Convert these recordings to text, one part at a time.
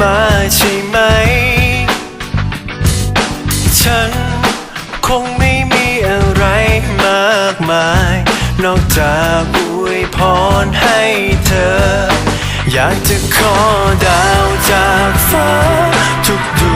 มาใช่ไหม ฉันคงไม่มีอะไรมากมาย นอกจากอวยพรให้เธอ อยากจะขอดาวจากฟ้าทุกดวง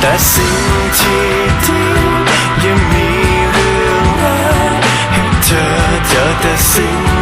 แต่สิ่งที่ดียังมีเรื่องรายให้เธอเจอแต่สิ่ง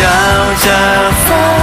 ดาวจากฟ้า